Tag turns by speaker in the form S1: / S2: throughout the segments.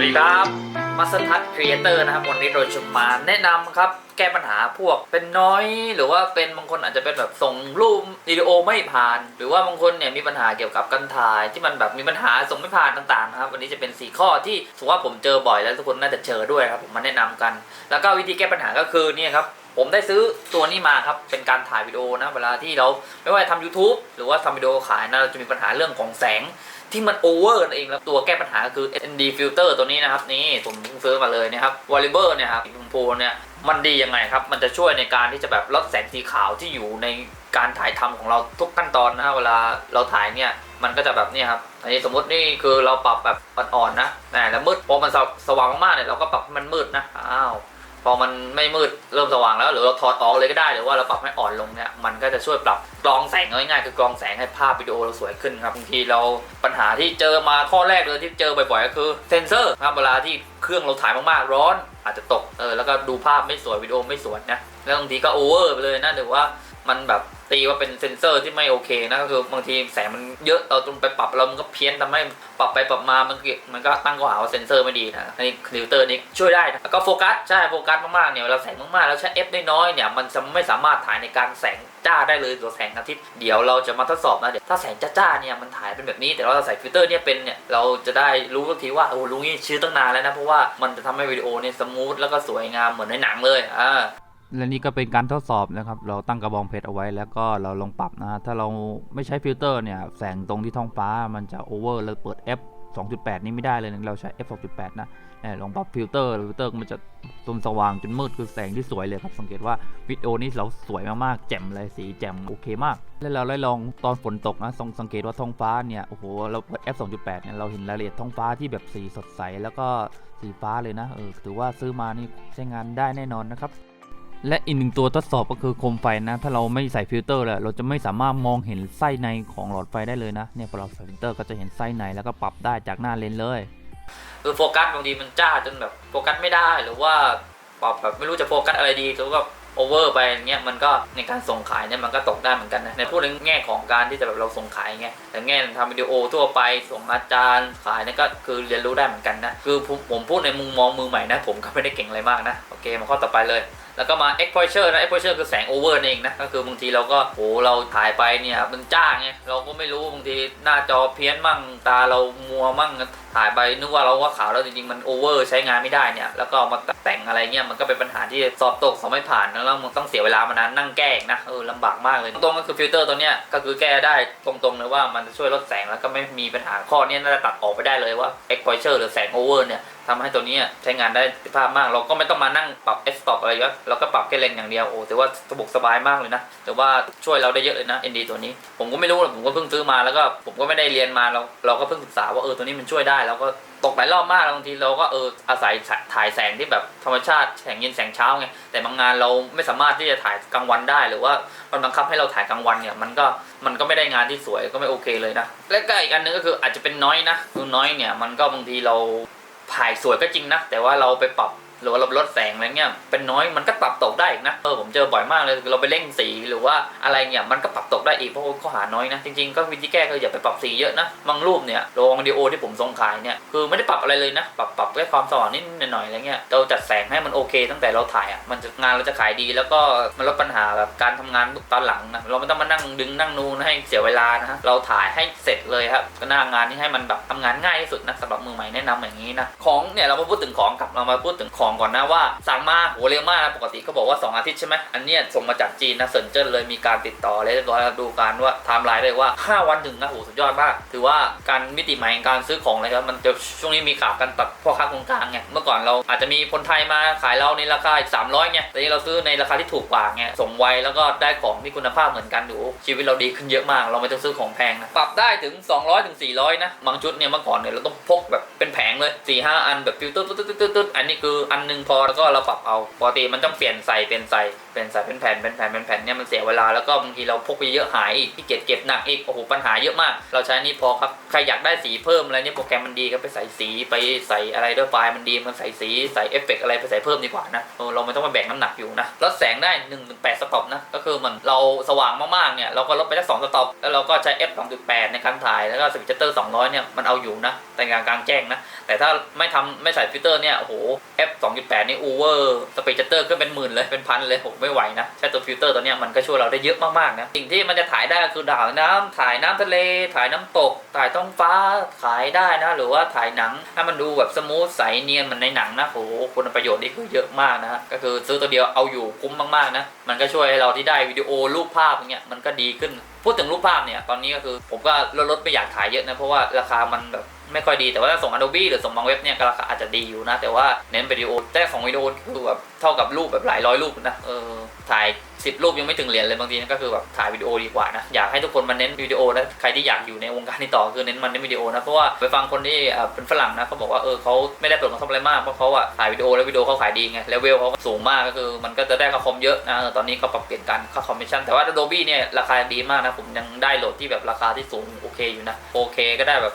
S1: วัสดีครับมาสทัศครีเอเตอร์นะครับวันนี้เราจะมาแนะนำครับแก้ปัญหาพวกเป็นน้อยหรือว่าเป็นบางคนอาจจะเป็นแบบส่งรูปวิดีโอไม่ผ่าน หรือว่าบางคนเนี่ยมีปัญหาเกี่ยวกับการถ่าย ที่มันแบบมีปัญหาส่งไม่ผ่านต่างๆนะครับวันนี้จะเป็น 4 ข้อที่สมมติว่าผมเจอบ่อยแล้วทุกคนน่าจะเจอด้วยครับผมมาแนะนำกัน แล้วก็วิธีแก้ปัญหาก็คือเนี่ยครับผมได้ซื้อตัวนี้มาครับ เป็นการถ่ายวิดีโอนะ เวลาที่เราไม่ว่าจะทำ YouTube หรือว่าทำวิดีโอขายนะเราจะมีปัญหาเรื่องของแสง ที่มันโอเวอร์นั่นเองแล้วตัวแก้ปัญหาคือ ND filter ตัวนี้นะครับนี่ผมเพิ่งซื้อมาเลยนะครับ w a l l i b e r เนี่ยครับลุงพูเนี่ยมันดียังไงครับ มันจะช่วยในการที่จะแบบลดแสงสีขาวที่อยู่ในการถ่ายทำของเราทุกขั้นตอนนะเวลาเราถ่ายเนี่ยมันก็จะแบบนี่ยครับ อันนี้สมมตินี่คือเราปรับแบบอ่อนๆนะแต่แล้วมืดพอมันสว่างมากๆเนี่ยเราก็ปรับให้มันมืดนะอ้าว อมันไม่มืดเริ่มสว่างแล้วหรือเราถอดออกเลยก็ได้หรือว่าเราปรับให้อ่อนลงเนี่ยมันก็จะช่วยปรับกรองแสงง่ายๆคือกรองแสงให้ภาพวิดีโอเราสวยขึ้นครับบางทีเราปัญหาที่เจอมาข้อแรกเลยที่เจอบ่อยๆก็คือเซนเซอร์ครับเวลาที่เครื่องเราถ่ายมากๆร้อน อาจจะตกเออแล้วก็ดูภาพไม่สวยวิดีโอไม่สวยนะแล้วบางทีก็โอเวอร์ไปเลยนะหรือว่ามันแบบ ตีว่าเป็นเซนเซอร์ที่ไม่โอเคนะก็คือบางทีแสงมันเยอะเราจนไปปรับแล้วมันก็เพี้ยนทำให้ปรับไปปรับมามันก็มันก็ตั้งข้อหาว่าเซนเซอร์ไม่ดีนะอันนี้ฟิลเตอร์นี้ช่วยได้นะแล้วก็โฟกัสใช่โฟกัสมากๆเนี่ยเวลาแสงมากๆแล้วใช้ f น้อยๆเนี่ยมันจะไม่สามารถถ่ายในการแสงจ้าได้เลยตัวแสงอาทิตย์เดี๋ยวเราจะมาทดสอบนะเดี๋ยวถ้าแสงจ้าๆเนี่ยมันถ่ายเป็นแบบนี้ แต่ว่าเราใส่ฟิลเตอร์เนี่ยเป็นเนี่ยเราจะได้รู้ทันทีว่าโอ้รู้งี้ชื่อตั้งนานแล้วนะเพราะว่ามันจะทำให้วิดีโอเนี่ยสมูทแล้วก็สวยงามเหมือนในหนังเลยอ่า
S2: และนี่ก็เป็นการทดสอบนะครับ เราตั้งกระบองเพชรเอาไว้แล้วก็เราลองปรับนะ ถ้าเราไม่ใช้ฟิลเตอร์เนี่ย แสงตรงที่ท้องฟ้ามันจะโอเวอร์เราเปิด f 2.8 นี่ไม่ได้เลยนะเราใช้ f 2.8 นะลองปรับฟิลเตอร์ฟิลเตอร์มันจะจนสว่างจนมืดคือแสงที่สวยเลยครับ สังเกตว่าวิดีโอนี้เราสวยมากๆ แจ่มเลยสีแจ่มโอเคมาก แล้วเราได้ลองตอนฝนตกนะสังสังเกตว่าท้องฟ้าเนี่ยโอ้โหเราเปิด f 2.8 เนี่ยเราเห็นรายละเอียดท้องฟ้าที่แบบสีสดใสแล้วก็สีฟ้าเลยนะเออถือว่าซื้อมานี่ใช้งานได้แน่นอนนะครับ และอีกหนึ่งตัวทดสอบก็คือโคมไฟนะ ถ้าเราไม่ใส่ฟิลเตอร์เลยเราจะไม่สามารถมองเห็นไส้ในของหลอดไฟได้เลยนะ เนี่ยพอเราใส่ฟิลเตอร์ก็จะเห็นไส้ในแล้วก็ปรับได้จากหน้าเลนเลย
S1: คือโฟกัสบางทีมันจ้าจนแบบโฟกัสไม่ได้หรือว่าปรับแบบไม่รู้จะโฟกัสอะไรดีหรือว่าโอเวอร์ไปอย่างเงี้ยมันก็ในการส่งขายเนี่ยมันก็ตกได้เหมือนกันนะในพูดในแง่ของการที่จะแบบเราส่งขายไงแต่แง่ทำวิดีโอทั่วไปส่งอาจารย์ขายเนี่ยก็คือเรียนรู้ได้เหมือนกันนะคือผมผมพูดในมุมมองมือใหม่นะ ผมก็ไม่ได้เก่งอะไรมากนะโอเคมาข้อต่อไปเลย แล้วก็มา exposure นะ exposure คือแสง over นั่นเองนะ ก็คือบางทีเราก็โหเราถ่ายไปเนี่ยมันจ้าไงเราก็ไม่รู้บางทีหน้าจอเพี้ยนมั่งตาเรามัวมั่งถ่ายไปนึกว่าเราว่าขาวแล้วจริงๆมัน over ใช้งานไม่ได้เนี่ยแล้วก็มาแต่งอะไรเงี้ยมันก็เป็นปัญหาที่สอบตกสอบไม่ผ่านแล้วมันต้องเสียเวลามานานนั่งแก้นะเออลำบากมากเลยตรงๆก็คือฟิลเตอร์ตัวเนี้ยก็คือแก้ได้ตรงๆเลยว่ามันช่วยลดแสงแล้วก็ไม่มีปัญหาข้อเนี้ยน่าจะตัดออกไปได้เลยว่า exposure หรือแสง over เนี่ย ทำให้ตัวนี้ใช้งานได้ประสิทธิภาพมาก เราก็ไม่ต้องมานั่งปรับ f stop อะไรเยอะเราก็ปรับแค่เลนอย่างเดียวโอ้ถือว่าสะดวกสบายมากเลยนะแต่ว่าช่วยเราได้เยอะเลยนะ ND ตัวนี้ ผมก็ไม่รู้หรอกผมก็เพิ่งซื้อมาแล้วก็ผมก็ไม่ได้เรียนมาเราเราก็เพิ่งศึกษาว่าเออตัวนี้มันช่วยได้แล้วก็ตกหลายรอบมากบางทีเราก็เอออาศัยถ่ายแสงที่แบบธรรมชาติแสงเย็นแสงเช้าไงแต่บางงานเราไม่สามารถที่จะถ่ายกลางวันได้ หรือว่ามันบังคับให้เราถ่ายกลางวันเนี่ยมันก็มันก็ไม่ได้งานที่สวยก็ไม่โอเคเลยนะและก็อีกอันหนึงก็คืออาจจะเป็นน้อยนะคือน้อยเนี่ยมันก็บางทีเรา ถ่ายสวยก็จริงนะ แต่ว่าเราไปปรับ หรือว่าเราลดแสงอะไรเงี้ยเป็นน้อยมันก็ปรับตกได้อีกนะเออผมเจอบ่อยมากเลยเราไปเร่งสีหรือว่าอะไรเนี่ยมันก็ปรับตกได้อีกเพราะว่าข้อหาน้อยนะจริงๆก็วิธีแก้คืออย่าไปปรับสีเยอะนะบางรูปเนี่ยลงวิดีโอที่ผมส่งขายเนี่ยคือไม่ได้ปรับอะไรเลยนะปรับปรับแค่ความสว่างนิดหน่อยอะไรเงี้ยเราจัดแสงให้มันโอเค ตั้งแต่เราถ่ายอะมันจะงานเราจะขายดีแล้วก็มันลดปัญหาแบบการทำงานตอนหลังนะเราไม่ต้องมานั่งดึงนั่งนูนให้เสียเวลานะฮะเราถ่ายให้เสร็จเลยครับก็หน้างานนี่ให้มันแบบทำงานง่ายที่สุดนะสำหรับมือใหม่แนะนำอย่างนี้นะของเนี่ยเรามาพูดถึงของกับเรามาพูดถึงของก่อนนะว่าสั่งมาโหเร็วมากนะปกติก็บอกว่า 2 อาทิตย์ใช่ไหมอันเนี้ยส่งมาจากจีนนะเซินเจิ้นเลยมีการติดต่อเลยเรียบร้อยดูการว่าไทม์ไลน์เลยว่า 5 วันถึงนะโหสุดยอดมาก ถือว่าการมิติใหม่การซื้อของเลยครับมันจะช่วงนี้มีข่าวกันตัดพ่อค้าคนกลางไงเมื่อก่อนเราอาจจะมีคนไทยมาขายเราในราคาสามร้อยไงแต่นี่เราซื้อในราคาที่ถูกกว่าไงส่งไวแล้วก็ได้ของที่คุณภาพเหมือนกันดูชีวิตเราดีขึ้นเยอะมาก เราไม่ต้องซื้อของแพงนะปรับได้ถึง 200ถึง400นะบางชุดเนี่ยเมื่อก่อนเนี่ยเราต้องพกแบบเป็นแผงเลย4 5อันแบบฟิลเตอร์ตึ๊ดตึ๊ดตึ๊ดตึ๊ดอันนี้คืออันอันหนึ่งพอแล้วก็เราปรับเอาปกติมันต้องเปลี่ยนใส่เป็นใส่เป็นใส่เป็นแผ่นเป็นแผ่นเป็นแผ่นเนี่ยมันเสียเวลาแล้วก็บางทีเราพกไปเยอะหายอีกที่เก็บเก็บหนักอีกโอ้โหปัญหาเยอะมาก เราใช้อันนี้พอครับใครอยากได้สีเพิ่มอะไรเนี่ยโปรแกรมมันดีก็ไปใส่สีไปใส่อะไรด้วยไฟล์มันดีมันใส่สีใส่เอฟเฟกต์อะไรไปใส่เพิ่มดีกว่านะเราไม่ต้องมาแบ่งน้ำหนักอยู่นะลดแสงได้1นึ่งแปดสต็อปนะก็คือมันเราสว่างมากๆเนี่ยเราก็ลดไปได้สองสต็อปแล้วเราก็ใช้ f 2.8 ในการถ่ายแล้วก็สวิตเตอร์200เนี่ยมันเอาอยู่นะแต่งานกลางแจ้งนะแต่ถ้าไม่ทำไม่ใส่ฟิลเตอร์เนี่ยโอ้โห f 2.8 นี่โอเวอร์สเปกเตอร์ก็เป็นหมื่นเลย เป็นพันเลยผมไม่ไหวนะใช้ตัวฟิลเตอร์ตัวเนี้ยมันก็ช่วยเราได้เยอะมากๆนะ สิ่งที่มันจะถ่ายได้คือดาวน้ำถ่ายน้ำทะเล ถ่ายน้ำตก ถ่ายท้องฟ้า ถ่ายได้นะ หรือว่าถ่ายหนัง ให้มันดูแบบสมูทใสเนียนเหมันในหนังนะโหคุณประโยชน์นี่คือเยอะมากนะ ก็คือซื้อตัวเดียวเอาอยู่คุ้มมากๆนะ มันก็ช่วยให้เราที่ได้วิดีโอรูปภาพอย่างเงี้ยมันก็ดีขึ้น พูดถึงรูปภาพเนี่ยตอนนี้ก็คือผมก็ลดลดไม่อยากถ่ายเยอะนะเพราะว่าราคามันแบบ ไม่ค่อยดีแต่ว่าถ้าส่ง Adobe หรือส่งบางเว็บเนี่ยราคาอาจจะดีอยู่นะ แต่ว่าเน้นวิดีโอแต่ของวิดีโอคือแบบเท่ากับรูปแบบหลายร้อยรูปนะเออถ่าย 10รูปยังไม่ถึงเหรียญเลยบางทีก็คือแบบถ่ายวิดีโอดีกว่านะ อยากให้ทุกคนมาเน้นวิดีโอนะใครที่อยากอยู่ในวงการนี้ต่อคือเน้นมันเน้นวิดีโอนะ เพราะว่าไปฟังคนที่เป็นฝรั่งนะเขาบอกว่าเออเขาไม่ได้เปิดคอมอะไรมากเพราะเขาอะถ่ายวิดีโอแล้ววิดีโอเขาขายดีไงเลเวลเขาสูงมากก็คือ มันก็จะได้ค่าคอมเยอะนะตอนนี้ก็ปรับเปลี่ยนการค่าคอมมิชชั่นแต่ว่า Adobe เนี่ยราคาดีมากนะผมยังได้โหลดที่แบบราคาที่สูงโอเคอยู่นะโอเคก็ได้แบบ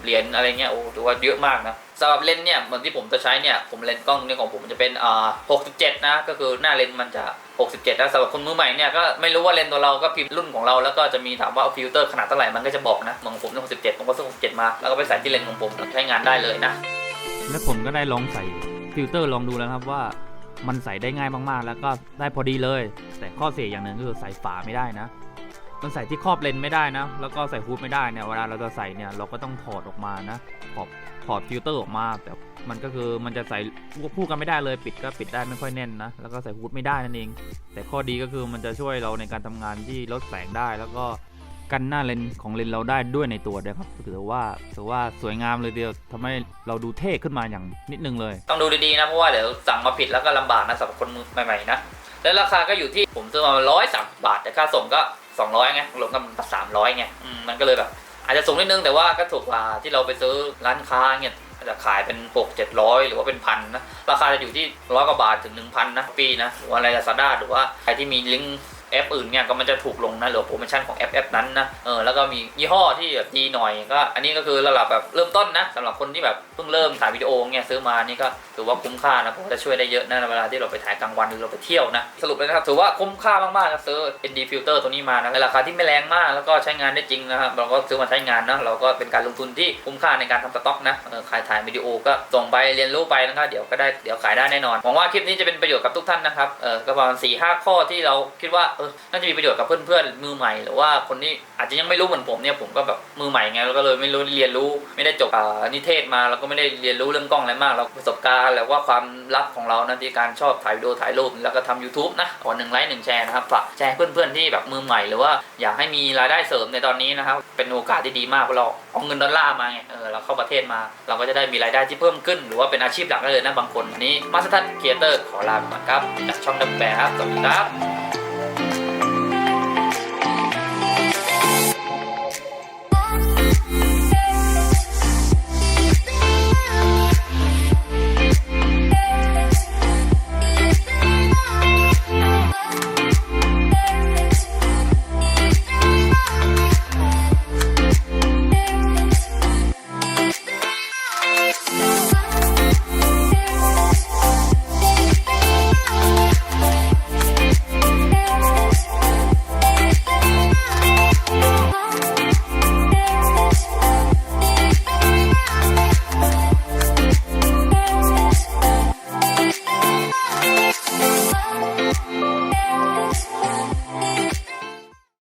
S1: 20 เหรียญอะไรเงี้ยโอ้ถือว่าเยอะมากนะสำหรับเลนส์เนี่ยเหมือนที่ผมจะใช้เนี่ยผมเลนส์กล้องเนี่ยของผมมันจะเป็นอ่า67 นะ ก็คือหน้าเลนส์มันจะ 67นะสำหรับคนมือใหม่เนี่ยก็ไม่รู้ว่าเลนส์ตัวเราก็พิมพ์รุ่นของเราแล้วก็จะมีถามว่าฟิลเตอร์ขนาดเท่าไหร่มันก็จะบอกนะเหมือนของผมเนี่ย67ผมก็ซื้อ67 มาแล้วก็ไปใส่ที่เลนส์ของผมใช้งานได้เลยนะ
S2: และผมก็ได้ลองใส่ฟิลเตอร์ลองดูแล้วครับว่ามันใส่ได้ง่ายมากๆ แล้วก็ได้พอดีเลย แต่ข้อเสียอย่างหนึ่งก็คือใส่ฝาไม่ได้นะ มันใส่ที่ครอบเลนส์ไม่ได้นะ แล้วก็ใส่ฮูดไม่ได้เนี่ย เวลาเราจะใส่เนี่ย เราก็ต้องถอดออกมานะถอด ถอดฟิลเตอร์ออกมา แต่มันก็คือมันจะใส่คู่กันไม่ได้เลยปิดก็ปิดได้ไม่ค่อยแน่นนะ แล้วก็ใส่ฮูดไม่ได้นั่นเอง แต่ข้อดีก็คือมันจะช่วยเราในการทำงานที่ลดแสงได้ แล้วก็กันหน้าเลนของเลนเราได้ด้วยในตัวด้วยครับถือว่าถือว่าสวยงามเลยเดียวทำให้เราดูเท่ขึ้นมาอย่างนิดนึงเลย
S1: ต้องดูดีๆนะเพราะว่าเดี๋ยวสั่งมาผิดแล้วก็ลำบากนะสำหรับคนมือใหม่ๆนะแล้วราคาก็อยู่ที่ผมซื้อมาร้อยสามบาทแต่ค่าส่งก็200ไงรวมกันสามร้อยไงอืมมันก็เลยแบบ อาจจะสูงนิดนึงแต่ว่าก็ถูกกว่าที่เราไปซื้อร้านค้าเนี่ยอาจจะขายเป็น6,700 หรือว่าเป็นพันนะราคาจะอยู่ที่ร้อยกว่าบาทถึงหนึ่งพันนะปีนะหรือว่าอะไรลาซาด้าหรือว่าใครที่มีลิงก์ แอปอื่นเนี่ยก็มันจะถูกลงนะหรือโปรโมชั่นของแอปแอปนั้นนะเออแล้วก็มียี่ห้อที่แบบดีหน่อยก็ อันนี้ก็คือระดับแบบเริ่มต้นนะสำหรับคนที่แบบเพิ่งเริ่มถ่ายวิดีโอเนี่ยซื้อมานี่ก็ถือว่าคุ้มค่านะเพราะจะช่วยได้เยอะนะเวลาที่เราไปถ่ายกลางวันหรือเราไปเที่ยวนะสรุปเลยนะครับถือว่าคุ้มค่ามากๆนะซื้อ ND filter ตัวนี้มานะในราคาที่ไม่แรงมากแล้วก็ใช้งานได้จริงนะครับเราก็ซื้อมาใช้งานนะเราก็เป็นการลงทุนที่คุ้มค่าในการทำสต็อกนะขายถ่ายวิดีโอก็ส่งไปเรียนรู้ไปนะครับเดี๋ยวก็ได้เดี๋ยวขายได้แน่นอนหวังว่าคลิปนี้จะเป็นประโยชน์กับทุกท่านนะครับเออก็ประมาณสี่ห้าข้อที่เราคิดว่าเอน่าจะมีประโยชน์กับเพื่อนๆมือใหม่หรือว่าคนที่อาจจะยังไม่รู้เหมือนผมเนี่ยผมก็แบบมือใหม่ไงแล้วก็เลยไม่รู้เรียนรู้ ไม่ได้จบอ่านิเทศมาเราก็ไม่ได้เรียนรู้เรื่องกล้องอะไรมากเราประสบการณ์แล้วว่าความลับของเรานะที่การชอบถ่ายวิดีโอถ่ายรูปแล้วก็ทำ YouTube นะขอหนึ่งไลค์หนึ่งแชร์นะครับฝากแชร์เพื่อนๆที่แบบมือใหม่หรือว่าอยากให้มีรายได้เสริมในตอนนี้นะครับเป็นโอกาสที่ดีมากเพราะเราเอาเงินดอลลาร์มาไงเออเราเข้าประเทศมา เราก็จะได้มีรายได้ที่เพิ่มขึ้น หรือว่าเป็นอาชีพหลักได้เลยนะบางคนนี้มาสเตอร์ครีเอเตอร์ขอลาไปก่อนครับจากช่องดับแปรครับสวัสดีครับ